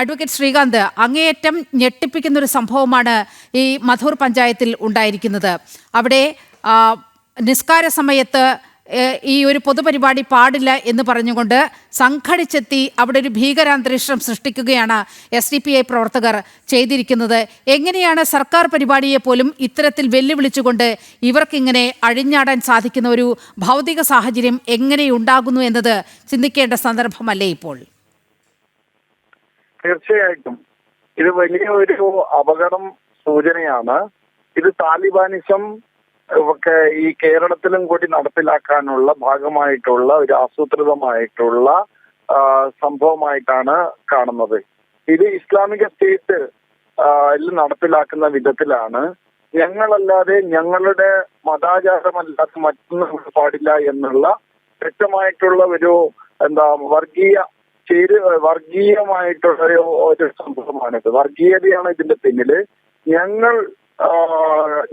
Advocate Srikanth അങ്ങേയറ്റം ഞെട്ടിപ്പിക്കുന്ന ഒരു സംഭവമാണ് ഈ മധൂർ പഞ്ചായത്തിൽ ഉണ്ടായിരിക്കുന്നത്. അവിടെ നിസ്കാര സമയത്ത് ഈ ഒരു പൊതുപരിപാടി പാടില്ല എന്ന് പറഞ്ഞുകൊണ്ട് സംഘടിച്ചെത്തി അവിടെ ഒരു ഭീകരാന്തരീക്ഷം സൃഷ്ടിക്കുകയാണ് എസ് ഡി പി ഐ പ്രവർത്തകർ ചെയ്തിരിക്കുന്നത്. എങ്ങനെയാണ് സർക്കാർ പരിപാടിയെ പോലും ഇത്തരത്തിൽ വെല്ലുവിളിച്ചുകൊണ്ട് ഇവർക്കിങ്ങനെ അഴിഞ്ഞാടാൻ സാധിക്കുന്ന ഒരു ഭൗതിക സാഹചര്യം എങ്ങനെയുണ്ടാകുന്നു എന്നത് ചിന്തിക്കേണ്ട സന്ദർഭമല്ലേ ഇപ്പോൾ? തീർച്ചയായിട്ടും. ഇത് വലിയ ഒരു അപകടം സൂചനയാണ്. ഇത് താലിബാനിസം ഒക്കെ ഈ കേരളത്തിലും കൂടി നടപ്പിലാക്കാനുള്ള ഭാഗമായിട്ടുള്ള ഒരു ആസൂത്രിതമായിട്ടുള്ള സംഭവമായിട്ടാണ് കാണുന്നത്. ഇത് ഇസ്ലാമിക സ്റ്റേറ്റ് നടപ്പിലാക്കുന്ന വിധത്തിലാണ്. ഞങ്ങളല്ലാതെ ഞങ്ങളുടെ മതാചാരമല്ലാത്ത മറ്റൊന്നും പാടില്ല എന്നുള്ള വ്യക്തമായിട്ടുള്ള ഒരു എന്താ വർഗീയ ചേര് വർഗീയമായിട്ടുള്ള ഒരു സംഭവമാണിത് വർഗീയതയാണ് ഇതിന്റെ പിന്നിൽ. ഞങ്ങൾ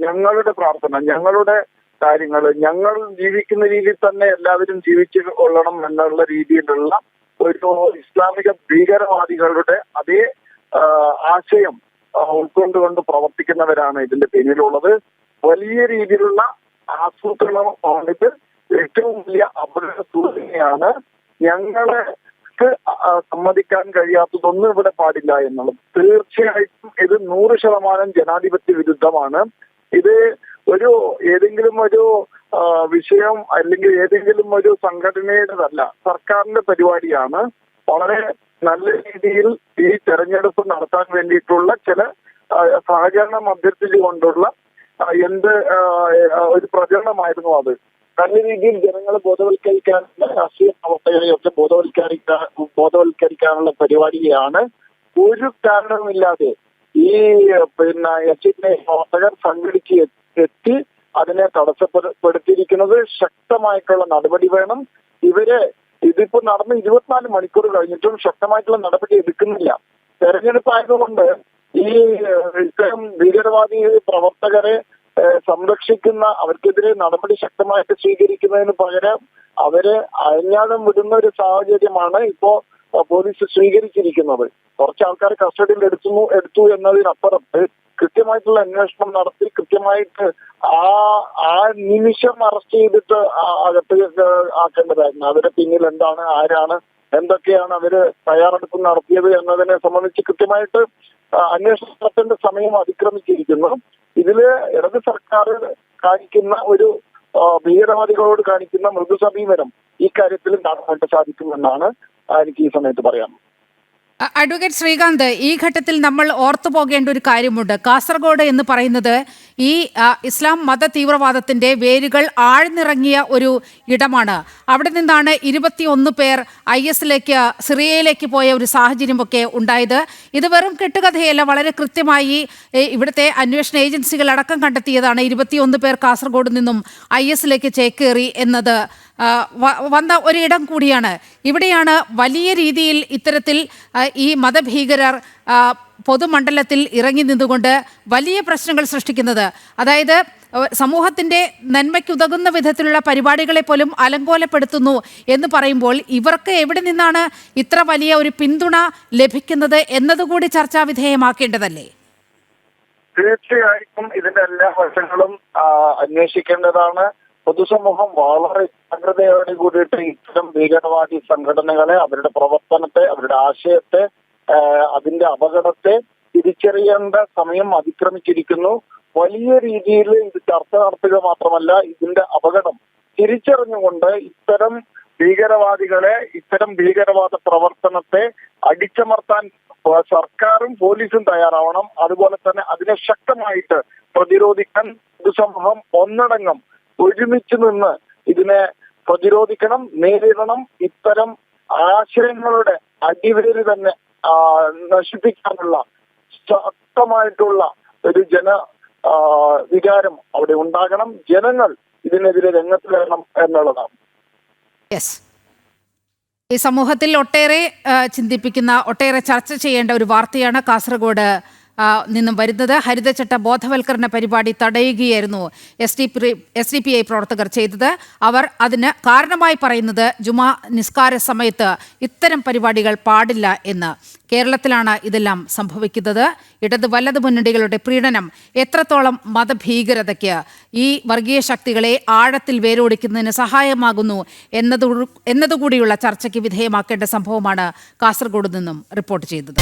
ഞങ്ങളുടെ പ്രാർത്ഥന ഞങ്ങളുടെ കാര്യങ്ങൾ ഞങ്ങൾ ജീവിക്കുന്ന രീതിയിൽ തന്നെ എല്ലാവരും ജീവിച്ചു കൊള്ളണം എന്നുള്ള രീതിയിലുള്ള ഒരു ഇസ്ലാമിക ഭീകരവാദികളുടെ അതേ ആശയം ഉൾക്കൊണ്ടുകൊണ്ട് പ്രവർത്തിക്കുന്നവരാണ് ഇതിന്റെ പിന്നിലുള്ളത്. വലിയ രീതിയിലുള്ള ആസൂത്രണമാണിത്. ഏറ്റവും വലിയ അപകട സൂചനയാണ് ഞങ്ങൾക്ക് ആ, സമ്മതിക്കാൻ കഴിയാത്തതൊന്നും ഇവിടെ പാടില്ല എന്നുള്ളത്. തീർച്ചയായിട്ടും ഇത് നൂറ് ശതമാനം ജനാധിപത്യ വിരുദ്ധമാണ്. ഇത് ഒരു ഏതെങ്കിലും ഒരു വിഷയം അല്ലെങ്കിൽ ഏതെങ്കിലും ഒരു സംഘടനയുടേതല്ല സർക്കാരിന്റെ പരിപാടിയാണ്. വളരെ നല്ല രീതിയിൽ ഈ തെരഞ്ഞെടുപ്പ് നടത്താൻ വേണ്ടിയിട്ടുള്ള ചില സഹകരണം അഭ്യർത്ഥിച്ചുകൊണ്ടുള്ള എന്ത് ഒരു പ്രചരണമായിരുന്നു അത്. നല്ല രീതിയിൽ ജനങ്ങളെ ബോധവൽക്കരിക്കാനുള്ള രാഷ്ട്രീയ പ്രവർത്തകരെയൊക്കെ ബോധവൽക്കരിക്കാൻ ബോധവൽക്കരിക്കാനുള്ള പരിപാടിയാണ്. ഒരു കാരണവുമില്ലാതെ ഈ പിന്നെ എച്ച് പ്രവർത്തകർ സംഘടിച്ച് എത്തി അതിനെ തടസ്സപ്പെടുത്തിയിരിക്കുന്നത് ശക്തമായിട്ടുള്ള നടപടി വേണം. ഇവരെ ഇതിപ്പോ നടന്ന് ഇരുപത്തിനാല് മണിക്കൂർ കഴിഞ്ഞിട്ടും ശക്തമായിട്ടുള്ള നടപടി എടുക്കുന്നില്ല. തെരഞ്ഞെടുപ്പ് ആയതുകൊണ്ട് ഈ ഇത്തരം ഭീകരവാദി പ്രവർത്തകരെ സംരക്ഷിക്കുന്ന അവർക്കെതിരെ നടപടി ശക്തമായിട്ട് സ്വീകരിക്കുന്നതിന് പകരം അവരെ അയഞ്ഞാടം വിടുന്ന ഒരു സാഹചര്യമാണ് ഇപ്പോ പോലീസ് സ്വീകരിച്ചിരിക്കുന്നത്. കുറച്ച് ആൾക്കാർ കസ്റ്റഡിയിൽ എടുത്തു എടുത്തു എന്നതിനപ്പുറത്ത് കൃത്യമായിട്ടുള്ള അന്വേഷണം നടത്തി കൃത്യമായിട്ട് ആ ആ നിമിഷം അറസ്റ്റ് ചെയ്തിട്ട് അകത്ത് ആക്കേണ്ടതായിരുന്നു. അവരുടെ പിന്നിൽ എന്താണ് ആരാണ് എന്തൊക്കെയാണ് അവർ തയ്യാറെടുപ്പ് നടത്തിയത് എന്നതിനെ സംബന്ധിച്ച് കൃത്യമായിട്ട് ആ, അന്വേഷണം നടത്തേണ്ട സമയം അതിക്രമിച്ചിരിക്കുന്നു. ഇതിൽ ഇടത് സർക്കാർ കാണിക്കുന്ന ഒരു ഭീകരവാദികളോട് കാണിക്കുന്ന മൃദു സമീപനം ഈ കാര്യത്തിൽ കാണാനായിട്ട് സാധിക്കുമെന്നാണ് എനിക്ക് ഈ സമയത്ത് പറയാം അഡ്വക്കേറ്റ് ശ്രീകാന്ത് ഈ ഘട്ടത്തിൽ നമ്മൾ ഓർത്തു പോകേണ്ട ഒരു കാര്യമുണ്ട്. കാസർഗോഡ് എന്ന് പറയുന്നത് ഈ ഇസ്ലാം മത തീവ്രവാദത്തിന്റെ വേരുകൾ ആഴ്ന്നിറങ്ങിയ ഒരു ഇടമാണ്. അവിടെ നിന്നാണ് ഇരുപത്തിയൊന്ന് പേർ ഐ എസിലേക്ക് സിറിയയിലേക്ക് പോയ ഒരു സാഹചര്യമൊക്കെ ഉണ്ടായത്. ഇത് വെറും കെട്ടുകഥയല്ല വളരെ കൃത്യമായി ഇവിടുത്തെ അന്വേഷണ ഏജൻസികൾ അടക്കം കണ്ടെത്തിയതാണ് ഇരുപത്തിയൊന്ന് പേർ കാസർഗോഡ് നിന്നും ഐ എസിലേക്ക് ചേക്കേറി എന്നത്. വന്ന ഒരിടം കൂടിയാണ്. ഇവിടെയാണ് വലിയ രീതിയിൽ ഇത്തരത്തിൽ ഈ മതഭീകരർ പൊതുമണ്ഡലത്തിൽ ഇറങ്ങി നിന്നുകൊണ്ട് വലിയ പ്രശ്നങ്ങൾ സൃഷ്ടിക്കുന്നത്. അതായത് സമൂഹത്തിന്റെ നന്മയ്ക്കുതകുന്ന വിധത്തിലുള്ള പരിപാടികളെ പോലും അലങ്കോലപ്പെടുത്തുന്നു എന്ന് പറയുമ്പോൾ ഇവർക്ക് എവിടെ നിന്നാണ് ഇത്ര വലിയ ഒരു പിന്തുണ ലഭിക്കുന്നത് എന്നതുകൂടി ചർച്ചാ വിധേയമാക്കേണ്ടതല്ലേ? തീർച്ചയായിട്ടും ഇതിന്റെ എല്ലാ വശങ്ങളും അന്വേഷിക്കേണ്ടതാണ്. പൊതുസമൂഹം വളരെ ജാഗ്രതയോടെ കൂടിയിട്ട് ഇത്തരം ഭീകരവാദി സംഘടനകളെ അവരുടെ പ്രവർത്തനത്തെ അവരുടെ ആശയത്തെ അതിന്റെ അപകടത്തെ തിരിച്ചറിയേണ്ട സമയം അതിക്രമിച്ചിരിക്കുന്നു. വലിയ രീതിയിൽ ഇത് ചർച്ച നടത്തുക മാത്രമല്ല ഇതിന്റെ അപകടം തിരിച്ചറിഞ്ഞുകൊണ്ട് ഇത്തരം ഭീകരവാദികളെ ഇത്തരം ഭീകരവാദ പ്രവർത്തനത്തെ അടിച്ചമർത്താൻ സർക്കാരും പോലീസും തയ്യാറാവണം. അതുപോലെ തന്നെ അതിനെ ശക്തമായിട്ട് പ്രതിരോധിക്കാൻ പൊതുസമൂഹം ഒന്നടങ്കം ഒരുമിച്ച് നിന്ന് ഇതിനെ പ്രതിരോധിക്കണം നേരിടണം. ഇത്തരം ആശയങ്ങളുടെ അടിവേര് തന്നെ നശിപ്പിക്കാനുള്ള ശക്തമായിട്ടുള്ള ഒരു ജന വികാരം അവിടെ ഉണ്ടാകണം. ജനങ്ങൾ ഇതിനെതിരെ രംഗത്ത് വരണം എന്നുള്ളതാണ് ഈ സമൂഹത്തിൽ ഒട്ടേറെ ചിന്തിപ്പിക്കുന്ന ഒട്ടേറെ ചർച്ച ചെയ്യേണ്ട ഒരു വാർത്തയാണ് കാസർഗോഡ് നിന്നും വരുന്നത്. ഹരിതചട്ട ബോധവൽക്കരണ പരിപാടി തടയുകയായിരുന്നു S D P S D P I പ്രവർത്തകർ ചെയ്തത്. അവർ അതിന് കാരണമായി പറയുന്നത് ജുമാ നിസ്കാര സമയത്ത് ഇത്തരം പരിപാടികൾ പാടില്ല എന്ന്. കേരളത്തിലാണ് ഇതെല്ലാം സംഭവിക്കുന്നത്. ഇടത് വലത് മുന്നണികളുടെ പ്രീണനം എത്രത്തോളം മതഭീകരതയ്ക്ക് ഈ വർഗീയ ശക്തികളെ ആഴത്തിൽ വേരോടിക്കുന്നതിന് സഹായമാകുന്നു എന്നതു എന്നതുകൂടിയുള്ള ചർച്ചയ്ക്ക് വിധേയമാക്കേണ്ട സംഭവമാണ് കാസർഗോഡ് നിന്നും റിപ്പോർട്ട് ചെയ്തത്.